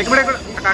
ਇੱਕ ਮਿੰਟ ਇੱਕ ਮਿੰਟ ਟਕਾ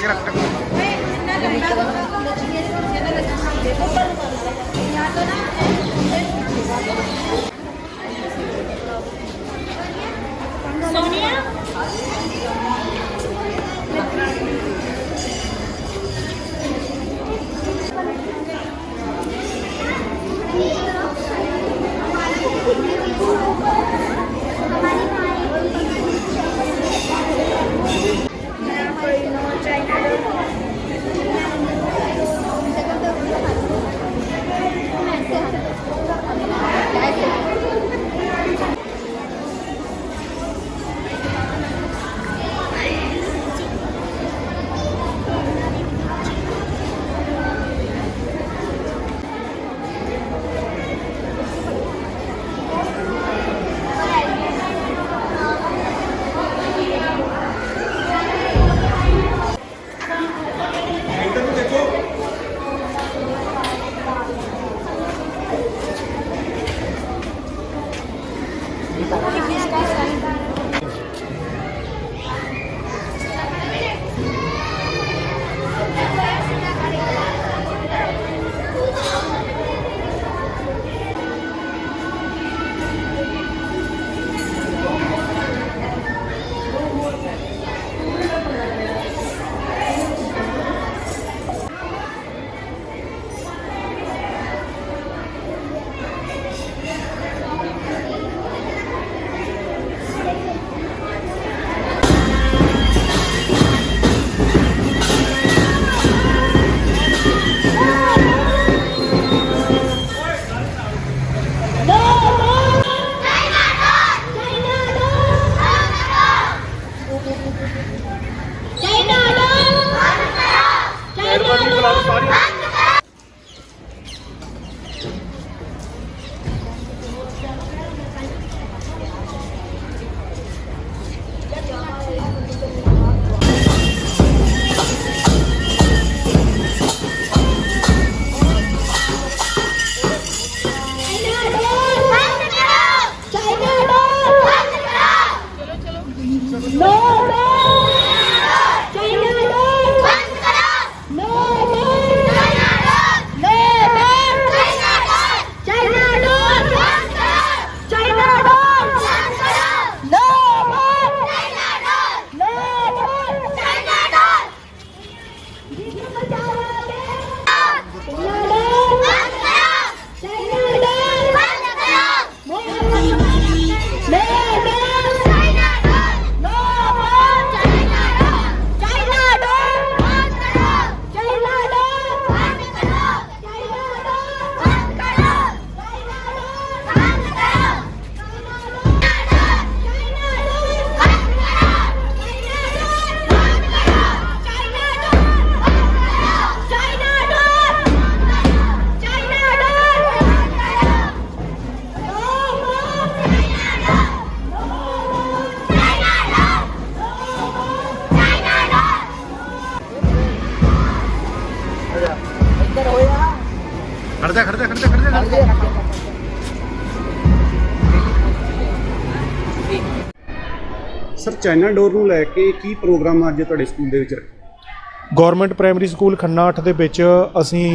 ਸਰ ਚਾਈਨਾ ਡੋਰ ਨੂੰ ਲੈ ਕੇ ਕੀ ਪ੍ਰੋਗਰਾਮ ਅੱਜ ਤੁਹਾਡੇ ਸਕੂਲ ਦੇ ਵਿੱਚ ਰੱਖਿਆ ਗਵਰਨਮੈਂਟ ਪ੍ਰਾਇਮਰੀ ਸਕੂਲ ਖੰਨਾ 8 ਦੇ ਵਿੱਚ ਅਸੀਂ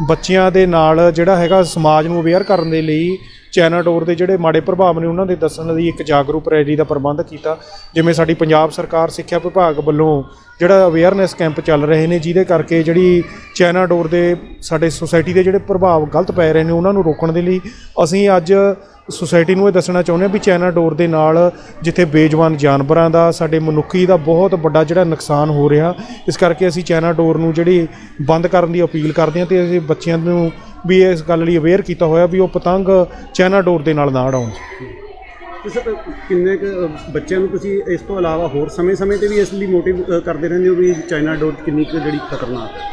ਬੱਚਿਆਂ ਦੇ ਨਾਲ ਜਿਹੜਾ ਹੈਗਾ ਸਮਾਜ ਨੂੰ ਅਵੇਅਰ ਕਰਨ ਦੇ ਲਈ ਚਾਈਨਾ ਡੋਰ ਦੇ ਜਿਹੜੇ ਮਾੜੇ ਪ੍ਰਭਾਵ ਨੇ ਉਹਨਾਂ ਦੇ ਦੱਸਣ ਲਈ ਇੱਕ ਜਾਗਰੂਕ ਰੈਲੀ ਦਾ ਪ੍ਰਬੰਧ ਕੀਤਾ, ਜਿਵੇਂ ਸਾਡੀ ਪੰਜਾਬ ਸਰਕਾਰ ਸਿੱਖਿਆ ਵਿਭਾਗ ਵੱਲੋਂ ਜਿਹੜਾ ਅਵੇਅਰਨੈਸ ਕੈਂਪ ਚੱਲ ਰਹੇ ਨੇ, ਜਿਹਦੇ ਕਰਕੇ ਜਿਹੜੀ ਚਾਈਨਾ ਡੋਰ ਦੇ ਸਾਡੇ ਸੁਸਾਇਟੀ ਦੇ ਜਿਹੜੇ ਪ੍ਰਭਾਵ ਗਲਤ ਪੈ ਰਹੇ ਨੇ, ਉਹਨਾਂ ਨੂੰ ਰੋਕਣ ਦੇ ਲਈ ਅਸੀਂ ਅੱਜ ਸੁਸਾਇਟੀ ਨੂੰ ਇਹ ਦੱਸਣਾ ਚਾਹੁੰਦੇ ਹਾਂ ਵੀ ਚਾਈਨਾ ਡੋਰ ਦੇ ਨਾਲ ਜਿੱਥੇ ਬੇਜਵਾਨ ਜਾਨਵਰਾਂ ਦਾ ਸਾਡੇ ਮਨੁੱਖੀ ਦਾ ਬਹੁਤ ਵੱਡਾ ਜਿਹੜਾ ਨੁਕਸਾਨ ਹੋ ਰਿਹਾ। ਇਸ ਕਰਕੇ ਅਸੀਂ ਚਾਈਨਾ ਡੋਰ ਨੂੰ ਜਿਹੜੀ ਬੰਦ ਕਰਨ ਦੀ ਅਪੀਲ ਕਰਦੇ ਹਾਂ ਤੇ ਅਸੀਂ ਬੱਚਿਆਂ ਨੂੰ ਵੀ ਇਸ ਗੱਲ ਲਈ ਅਵੇਅਰ ਕੀਤਾ ਹੋਇਆ ਵੀ ਉਹ ਪਤੰਗ ਚਾਈਨਾ ਡੋਰ ਦੇ ਨਾਲ ਨਾ ਉਡਾਉਣ। ਸਰ ਕਿੰਨੇ ਕੁ ਬੱਚਿਆਂ ਨੂੰ ਤੁਸੀਂ ਇਸ ਤੋਂ ਇਲਾਵਾ ਹੋਰ ਸਮੇਂ-ਸਮੇਂ ਤੇ ਵੀ ਇਸ ਲਈ ਮੋਟਿਵ ਕਰਦੇ ਰਹਿੰਦੇ ਹੋ ਵੀ ਚਾਈਨਾ ਡੋਰ ਕਿੰਨੀ ਕੁ ਜਿਹੜੀ ਖਤਰਨਾਕ ਹੈ?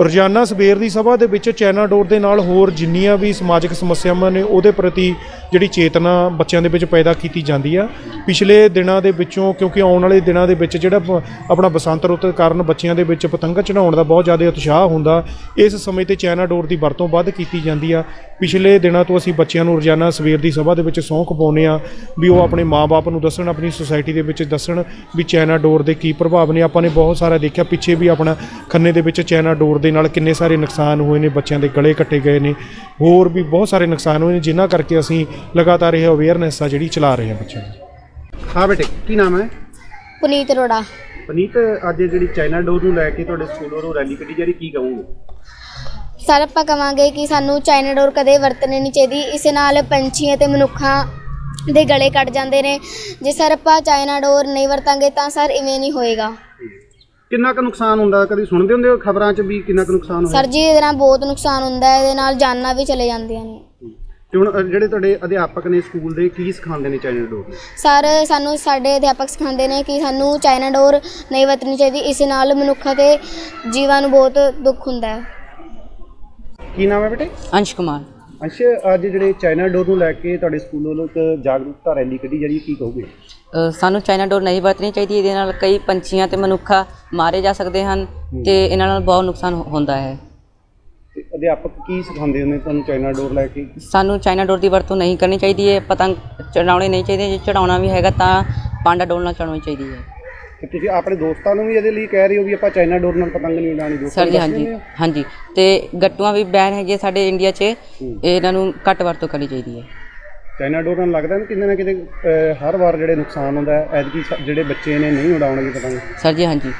ਰੋਜ਼ਾਨਾ ਸਵੇਰ ਦੀ ਸਭਾ ਦੇ ਵਿੱਚ ਚਾਈਨਾ ਡੋਰ ਦੇ ਨਾਲ ਹੋਰ ਜਿੰਨੀਆਂ ਵੀ ਸਮਾਜਿਕ ਸਮੱਸਿਆਵਾਂ ਨੇ ਉਹਦੇ ਪ੍ਰਤੀ ਜਿਹੜੀ ਚੇਤਨਾ ਬੱਚਿਆਂ ਦੇ ਵਿੱਚ ਪੈਦਾ ਕੀਤੀ ਜਾਂਦੀ ਆ, ਪਿਛਲੇ ਦਿਨਾਂ ਦੇ ਵਿੱਚੋਂ, ਕਿਉਂਕਿ ਆਉਣ ਵਾਲੇ ਦਿਨਾਂ ਦੇ ਵਿੱਚ ਜਿਹੜਾ ਆਪਣਾ ਬਸੰਤ ਰੁੱਤ ਕਾਰਨ ਬੱਚਿਆਂ ਦੇ ਵਿੱਚ ਪਤੰਗ ਚੜਾਉਣ ਦਾ ਬਹੁਤ ਜ਼ਿਆਦਾ ਉਤਸ਼ਾਹ ਹੁੰਦਾ, ਇਸ ਸਮੇਂ ਤੇ ਚਾਈਨਾ ਡੋਰ ਦੀ ਵਰਤੋਂ ਵੱਧ ਕੀਤੀ ਜਾਂਦੀ ਆ। ਪਿਛਲੇ ਦਿਨਾਂ ਤੋਂ ਅਸੀਂ ਬੱਚਿਆਂ ਨੂੰ ਰੋਜ਼ਾਨਾ ਸਵੇਰ ਦੀ ਸਭਾ ਦੇ ਵਿੱਚ ਸਹੁੰ ਪਾਉਂਦੇ ਆ ਵੀ ਉਹ ਆਪਣੇ ਮਾਪੇ ਨੂੰ ਦੱਸਣ, ਆਪਣੀ ਸੁਸਾਇਟੀ ਦੇ ਵਿੱਚ ਦੱਸਣ ਵੀ ਚਾਈਨਾ ਡੋਰ ਦੇ ਕੀ ਪ੍ਰਭਾਵ ਨੇ। ਆਪਾਂ ਨੇ ਬਹੁਤ ਸਾਰਾ ਦੇਖਿਆ, ਪਿੱਛੇ ਵੀ ਆਪਣਾ ਖੰਨੇ ਦੇ ਵਿੱਚ ਚਾਈਨਾ ਡੋਰ ਦੇ ਨਾਲ ਕਿੰਨੇ ਸਾਰੇ ਨੁਕਸਾਨ ਹੋਏ ਨੇ, ਬੱਚਿਆਂ ਦੇ ਗਲੇ ਕੱਟੇ ਗਏ ਨੇ। ਹੋਰ ਵੀ ਬਹੁਤ ਸਾਰੇ ਨੁਕਸਾਨ ਹੋਏ ਨੇ, ਜਿਨ੍ਹਾਂ ਕਰਕੇ ਅਸੀਂ ਲਗਾਤਾਰ ਇਹ ਅਵੇਅਰਨੈਸ ਆ ਜਿਹੜੀ ਚਲਾ ਰਹੇ ਹਾਂ ਬੱਚਿਆਂ ਦੀ ਹਾਂ ਬੇਟੇ ਕੀ ਨਾਮ ਹੈ? ਪੁਨੀਤ ਅਰੋੜਾ। ਪਨੀਤ ਅੱਜ ਜਿਹੜੀ ਚਾਈਨਾ ਡੋਰ ਨੂੰ ਲੈ ਕੇ ਤੁਹਾਡੇ ਸਕੂਲ ਵੱਲੋਂ ਰੈਲੀ ਕੱਢੀ ਜਾ ਰਹੀ ਕੀ ਕਹੋਗੇ? ਸਰ ਆਪਾਂ ਕਵਾਂਗੇ ਕਿ ਸਾਨੂੰ ਚਾਈਨਾ ਡੋਰ ਕਦੇ ਵਰਤਣੀ ਨਹੀਂ ਚਾਹੀਦੀ। ਇਸ ਨਾਲ ਪੰਛੀਆਂ ਤੇ ਮਨੁੱਖਾਂ ਦੇ ਗਲੇ ਕੱਟ ਜਾਂਦੇ ਨੇ। ਜੇ ਸਰ ਆਪਾਂ ਚਾਈਨਾ ਡੋਰ ਨਹੀਂ ਵਰਤਾਂਗੇ ਤਾਂ ਸਰ ਇਵੇਂ ਨਹੀਂ ਹੋਏਗਾ। ਕਿੰਨਾ ਕੁ ਨੁਕਸਾਨ ਹੁੰਦਾ ਕਦੀ ਸੁਣਦੇ ਹੁੰਦੇ ਹੋ ਖਬਰਾਂ 'ਚ ਵੀ ਕਿੰਨਾ ਕੁ ਨੁਕਸਾਨ ਹੋਇਆ? ਸਰ ਜੀ ਇਹਦੇ ਨਾਲ ਬਹੁਤ ਨੁਕਸਾਨ ਹੁੰਦਾ ਹੈ ਇਹਦੇ ਨਾਲ ਜਾਨਾਂ ਵੀ ਚਲੇ ਜਾਂਦੀਆਂ ਨੇ। ਤੇ ਹੁਣ ਜਿਹੜੇ ਤੁਹਾਡੇ ਅਧਿਆਪਕ ਨੇ ਸਕੂਲ ਦੇ ਕੀ ਸਿਖਾਉਂਦੇ ਨੇ ਚਾਈਨਾ ਡੋਰ ਨੂੰ? ਸਰ ਸਾਨੂੰ ਸਾਡੇ ਅਧਿਆਪਕ ਸਿਖਾਉਂਦੇ ਨੇ ਕਿ ਸਾਨੂੰ ਚਾਈਨਾ ਡੋਰ ਨਹੀਂ ਵਰਤਣੀ ਚਾਹੀਦੀ ਇਸ ਨਾਲ ਮਨੁੱਖਾਂ ਤੇ ਜੀਵਾਂ ਨੂੰ ਬਹੁਤ ਦੁੱਖ ਹੁੰਦਾ ਹੈ। ਕੀ ਨਾਮ ਹੈ ਬੇਟੇ? ਅੰਸ਼ ਕੁਮਾਰ। ਅੱਛਾ ਅੱਜ ਜਿਹੜੇ ਚਾਈਨਾ ਡੋਰ ਨੂੰ ਲੈ ਕੇ ਤੁਹਾਡੇ ਸਕੂਲ ਵੱਲੋਂ ਇੱਕ ਜਾਗਰੂਕਤਾ ਰੈਲੀ ਕੱਢੀ ਜਾ ਰਹੀ ਹੈ ਕੀ ਕਹੋਗੇ? ਅ, ਸਾਨੂੰ ਚਾਈਨਾ ਡੋਰ ਨਹੀਂ ਵਰਤਣੀ ਚਾਹੀਦੀ ਇਹਦੇ ਨਾਲ ਕਈ ਪੰਛੀਆਂ ਤੇ ਮਨੁੱਖਾ ਮਾਰੇ ਜਾ ਸਕਦੇ ਹਨ ਤੇ ਇਹਨਾਂ ਨਾਲ ਬਹੁਤ ਨੁਕਸਾਨ ਹੋ- ਹੁੰਦਾ ਹੈ। ਤੇ ਅਧਿਆਪਕ ਕੀ ਸਿਖਾਉਂਦੇ ਨੇ ਤੁਹਾਨੂੰ ਚਾਈਨਾ ਡੋਰ ਲੈ ਕੇ? ਸਾਨੂੰ ਚਾਈਨਾ ਡੋਰ ਦੀ ਵਰਤੋਂ ਨਹੀਂ ਕਰਨੀ ਚਾਹੀਦੀ ਹੈ। ਪਤੰਗ ਚੜਾਉਣੇ ਨਹੀਂ ਚਾਹੀਦੇ। ਜੇ ਚੜਾਉਣਾ ਵੀ ਹੈਗਾ ਤਾਂ ਪਾਂਡਾ ਡੋਰ ਨਾਲ ਚੜਾਉਣੀ ਚਾਹੀਦੀ ਹੈ। ਤੇ ਤੁਸੀਂ ਆਪਣੇ ਦੋਸਤਾਂ ਨੂੰ ਵੀ ਇਹਦੇ ਲਈ ਕਹਿ ਰਹੇ ਹੋ ਵੀ ਆਪਾਂ ਚਾਈਨਾ ਡੋਰ ਨਾਲ ਪਤੰਗ ਨਹੀਂ ਉਡਾਣੀ ਦੋਸਤਾਂ ਸਰ ਜੀ ਨੂੰ ਹਾਂਜੀ ਦਿੰਦੇ ਹੋ? ਹਾਂਜੀ। ਤੇ ਗੱਟੂਆਂ ਵੀ ਬੈਨ ਹੈਗੇ ਸਾਡੇ ਇੰਡੀਆ 'ਚ। ਇਹਨਾਂ ਨੂੰ ਘੱਟ ਵਰਤੋਂ ਕਰਨੀ ਚਾਹੀਦੀ ਹੈ। ਚਾਈਨਾ ਡੋਰ ਨਾਲ ਲੱਗਦਾ ਨਾ ਕਿਤੇ ਨਾ ਕਿਤੇ ਅ, ਹਰ ਵਾਰ ਜਿਹੜੇ ਨੁਕਸਾਨ ਹੁੰਦਾ ਹੈ ਐਤਕੀ ਸ- ਜਿਹੜੇ ਬੱਚੇ ਨੇ ਨਹੀਂ ਉਡਾਉਣਗੇ ਪਤੰਗ। ਸਰ ਜੀ ਹਾਂਜੀ।